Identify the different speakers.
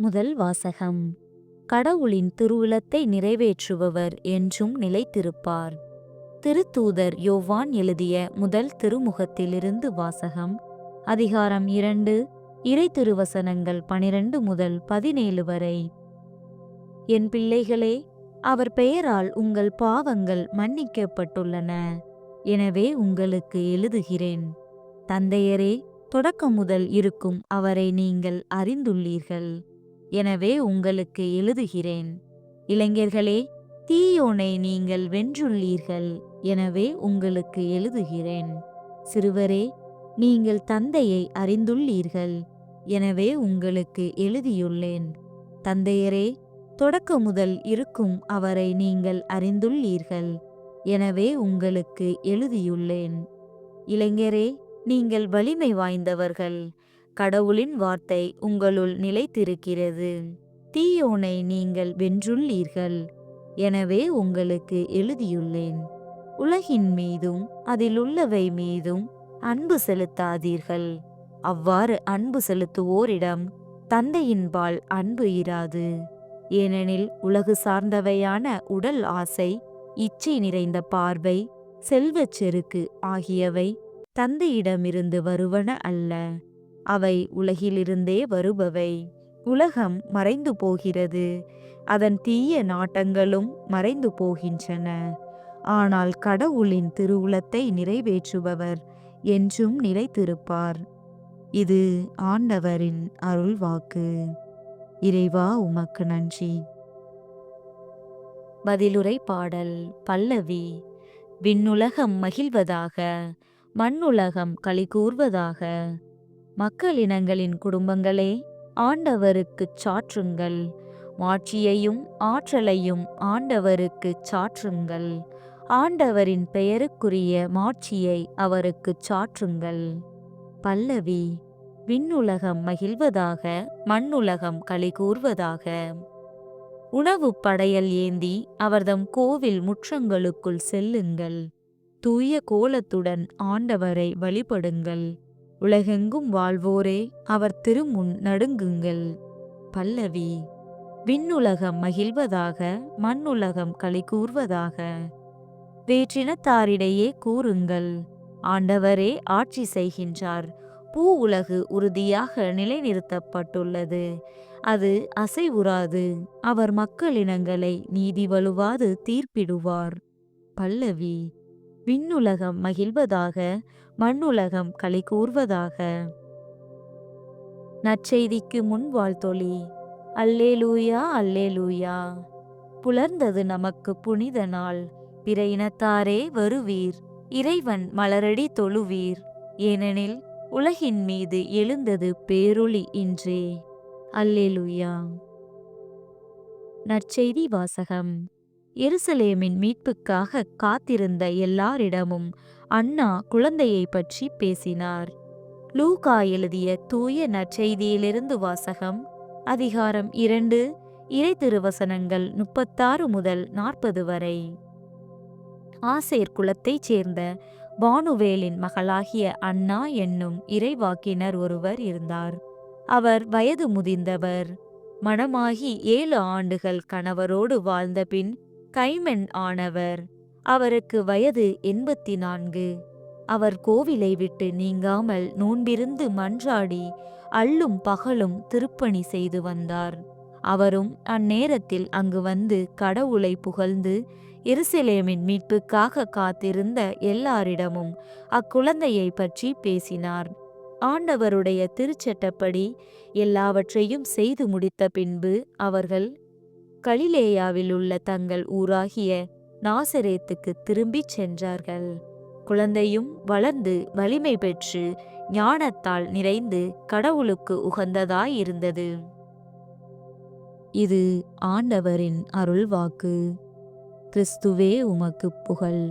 Speaker 1: முதல் வாசகம். கடவுளின் திருவுளத்தை நிறைவேற்றுபவர் என்றும் நிலைத்திருப்பார். திருத்தூதர் யோவான் எழுதிய முதல் திருமுகத்திலிருந்து வாசகம். அதிகாரம் இரண்டு இறை திருவசனங்கள் பனிரெண்டு முதல் பதினேழு வரை. என் பிள்ளைகளே அவர் பெயரால் உங்கள் பாவங்கள் மன்னிக்கப்பட்டுள்ளன. எனவே உங்களுக்கு எழுதுகிறேன். தந்தையரே தொடக்கம் முதல் இருக்கும் அவரை நீங்கள் அறிந்துள்ளீர்கள். எனவே உங்களுக்கு எழுதுகிறேன் இளைஞர்களே தீயோனை நீங்கள் வென்றுள்ளீர்கள் எனவே உங்களுக்கு எழுதுகிறேன். சிறுவரே நீங்கள் தந்தையை அறிந்துள்ளீர்கள் எனவே உங்களுக்கு எழுதியுள்ளேன். தந்தையரே தொடக்க முதல் இருக்கும் அவரை நீங்கள் அறிந்துள்ளீர்கள் எனவே உங்களுக்கு எழுதியுள்ளேன். இளைஞரே நீங்கள் வலிமை வாய்ந்தவர்கள் கடவுளின் வார்த்தை உங்களுள் நிலைத்திருக்கிறது. தீயோனை நீங்கள் வென்றுள்ளீர்கள். எனவே உங்களுக்கு எழுதியுள்ளேன். உலகின் மீதும் அதிலுள்ளவை மீதும் அன்பு செலுத்தாதீர்கள். அவ்வாறு அன்பு செலுத்துவோரிடம் தந்தையின்பால் அன்பு இராது. ஏனெனில் உலகு சார்ந்தவையான உடல் ஆசை இச்சை நிறைந்த பார்வை செல்வச் செருக்கு ஆகியவை தந்தையிடமிருந்து வருவன அல்ல. அவை உலகிலிருந்தே வருபவை. உலகம் மறைந்து போகிறது. அதன் தீய நாட்டங்களும் மறைந்து போகின்றன. ஆனால் கடவுளின் திருவுளத்தை நிறைவேற்றுபவர் என்றும் நிலைத்திருப்பார். இது ஆண்டவரின் அருள்வாக்கு. இறைவா உமக்கு நன்றி. பதிலுரை பாடல் பல்லவி. விண்ணுலகம் மகிழ்வதாக மண்ணுலகம் மக்கள் மக்களினங்களின் குடும்பங்களே ஆண்டவருக்குச் சாற்றுங்கள். மாட்சியையும் ஆற்றலையும் ஆண்டவருக்குச் சாற்றுங்கள். ஆண்டவரின் பெயருக்குரிய மாட்சியை அவருக்குச் சாற்றுங்கள். பல்லவி விண்ணுலகம் மகிழ்வதாக மண்ணுலகம் களிகூர்வதாக உணவு படையல் ஏந்தி அவர்தம் கோவில் முற்றங்களுக்குள் செல்லுங்கள். தூய கோலத்துடன் ஆண்டவரை வழிபடுங்கள். உலகெங்கும் வாழ்வோரே அவர் திருமுன் நடுங்குங்கள். பல்லவி விண்ணுலகம் மகிழ்வதாக மண்ணுலகம் களிகூர்வதாக வேற்றினத்தாரிடையே கூறுங்கள். ஆண்டவரே ஆட்சி செய்கின்றார். பூ உலகு உறுதியாக நிலைநிறுத்தப்பட்டுள்ளது. அது அசைவுறாது அவர் மக்களினங்களை நீதி வலுவாது தீர்ப்பிடுவார். பல்லவி விண்ணுலகம் மகிழ்வதாக மண்ணுலகம் களி கூர்வதாக. நற்செய்திக்கு முன் வாழ்த்தொழி அல்லேலூயா அல்லேலூயா. புலர்ந்தது நமக்கு புனித நாள் பிற இனத்தாரே வருவீர் இறைவன் மலரடி தொழுவீர். ஏனெனில் உலகின் மீது எழுந்தது பேரொளி இன்றே. அல்லேலூயா. நற்செய்தி வாசகம். எருசலேமின் மீட்புக்காக காத்திருந்த எல்லாரிடமும் அண்ணா குழந்தையை பற்றி பேசினார். லூகா எழுதிய தூய நற்செய்தியிலிருந்து வாசகம் அதிகாரம் இரண்டு இறை திருவசனங்கள் முப்பத்தாறு முதல் நாற்பது வரை. ஆசேர் குலத்தைச் சேர்ந்த பானுவேலின் மகளாகிய அண்ணா என்னும் இறைவாக்கினர் ஒருவர் இருந்தார். அவர் வயது முதிர்ந்தவர் மணமாகி ஏழு ஆண்டுகள் கணவரோடு வாழ்ந்த பின் கைமென் ஆனவர். அவருக்கு வயது எண்பத்தி நான்கு அவர் கோவிலை விட்டு நீங்காமல் நோன்பிருந்து மன்றாடி அள்ளும் பகலும் திருப்பணி செய்து வந்தார். அவரும் அந்நேரத்தில் அங்கு வந்து கடவுளை புகழ்ந்து எருசலேமின் மீட்புக்காக காத்திருந்த எல்லாரிடமும் அக்குழந்தையை பற்றி பேசினார். ஆண்டவருடைய திருச்சட்டப்படி எல்லாவற்றையும் செய்து முடித்த பின்பு அவர்கள் கலிலேயாவில் உள்ள தங்கள் ஊராகிய நாசரேத்துக்கு திரும்பிச் சென்றார்கள். குழந்தையும் வளர்ந்து வலிமை பெற்று ஞானத்தால் நிறைந்து கடவுளுக்கு உகந்ததாயிருந்தது. இது ஆண்டவரின் அருள்வாக்கு. கிறிஸ்துவே உமக்கு புகழ்.